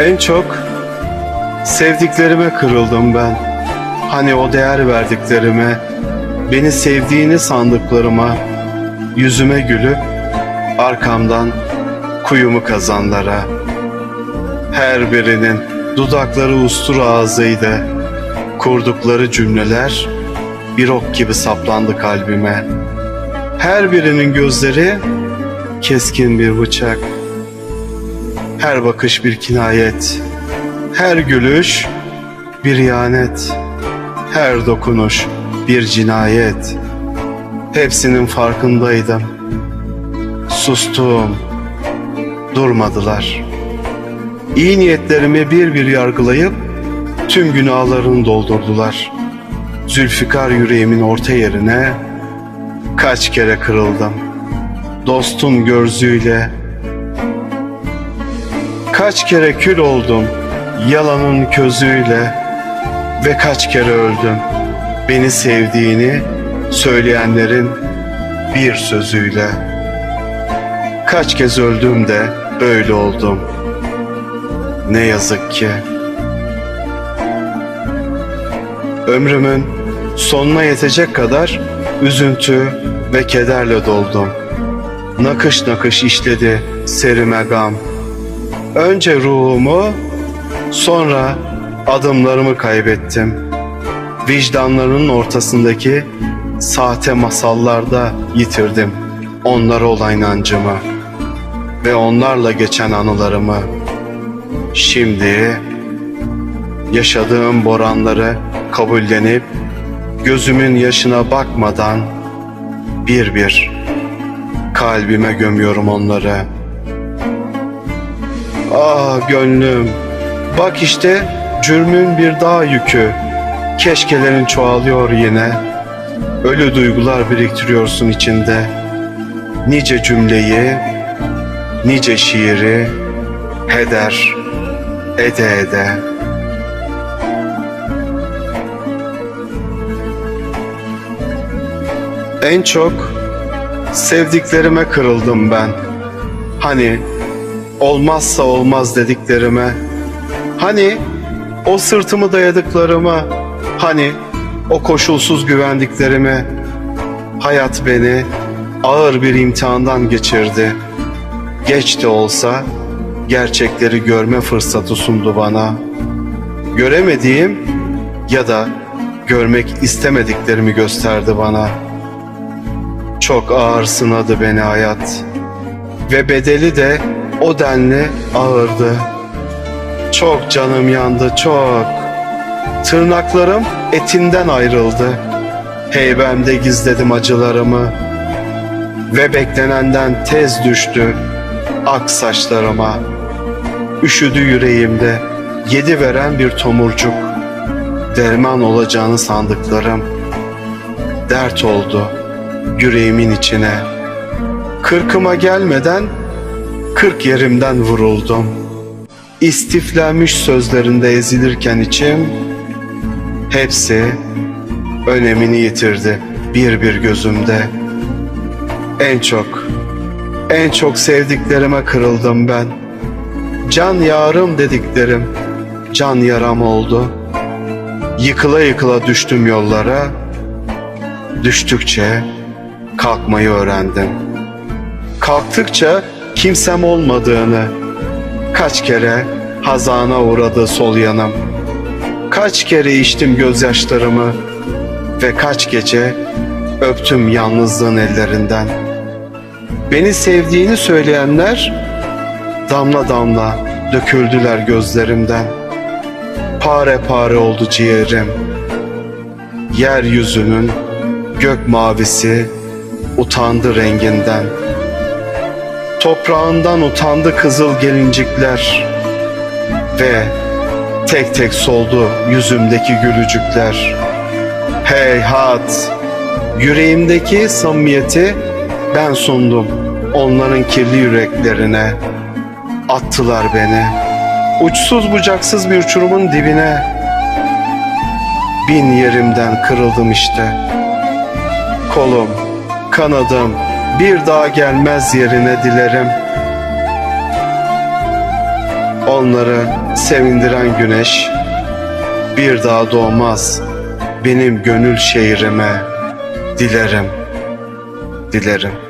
En çok sevdiklerime kırıldım ben. Hani o değer verdiklerime, beni sevdiğini sandıklarıma, yüzüme gülüp arkamdan kuyumu kazanlara. Her birinin dudakları ustur ağzıydı. Kurdukları cümleler bir ok gibi saplandı kalbime. Her birinin gözleri keskin bir bıçak. Her bakış bir kinayet. Her gülüş bir ihanet. Her dokunuş bir cinayet. Hepsinin farkındaydım. Sustum. Durmadılar. İyi niyetlerimi bir bir yargılayıp tüm günahlarını doldurdular. Zülfikar yüreğimin orta yerine kaç kere kırıldım. Dostun gözüyle Kaç kere kül oldum yalanın közüyle ve kaç kere öldüm beni sevdiğini söyleyenlerin bir sözüyle. Kaç kez öldüm de böyle oldum. Ne yazık ki. Ömrümün sonuna yetecek kadar üzüntü ve kederle doldum. Nakış nakış işledi serime gam. Önce ruhumu, sonra adımlarımı kaybettim. Vicdanlarının ortasındaki sahte masallarda yitirdim onlara olan inancımı ve onlarla geçen anılarımı. Şimdi yaşadığım boranları kabullenip gözümün yaşına bakmadan bir bir kalbime gömüyorum onları. Ah gönlüm, bak işte cürmün bir dağ yükü. Keşkelerin çoğalıyor yine. Ölü duygular biriktiriyorsun içinde. Nice cümleyi, nice şiiri heder ede ede. En çok sevdiklerime kırıldım ben. Hani olmazsa olmaz dediklerime, hani o sırtımı dayadıklarıma, hani o koşulsuz güvendiklerime, hayat beni ağır bir imtihandan geçirdi. Geç de olsa gerçekleri görme fırsatı sundu bana. Göremediğim ya da görmek istemediklerimi gösterdi bana. Çok ağır sınadı beni hayat ve bedeli de o denli ağırdı. Çok canım yandı çok. Tırnaklarım etinden ayrıldı. Heybemde gizledim acılarımı. Ve beklenenden tez düştü ak saçlarıma. Üşüdü yüreğimde yedi veren bir tomurcuk. Derman olacağını sandıklarım. Dert oldu yüreğimin içine. Kırkıma gelmeden kırk yerimden vuruldum. İstiflenmiş sözlerinde ezilirken içim, hepsi önemini yitirdi bir bir gözümde. En çok, en çok sevdiklerime kırıldım ben. Can yarım dediklerim, can yaram oldu. Yıkıla yıkıla düştüm yollara, düştükçe kalkmayı öğrendim. Kalktıkça kimsem olmadığını, kaç kere hazana uğradı sol yanım. Kaç kere içtim gözyaşlarımı ve kaç gece öptüm yalnızlığın ellerinden. Beni sevdiğini söyleyenler damla damla döküldüler gözlerimden. Pare pare oldu ciğerim. Yeryüzünün gök mavisi utandı renginden. Toprağından utandı kızıl gelincikler ve tek tek soldu yüzümdeki gülücükler. Heyhat, yüreğimdeki samimiyeti ben sundum onların kirli yüreklerine. Attılar beni uçsuz bucaksız bir uçurumun dibine. Bin yerimden kırıldım işte. Kolum, kanadım bir daha gelmez yerine dilerim. Onları sevindiren güneş bir daha doğmaz benim gönül şehrime. Dilerim, dilerim.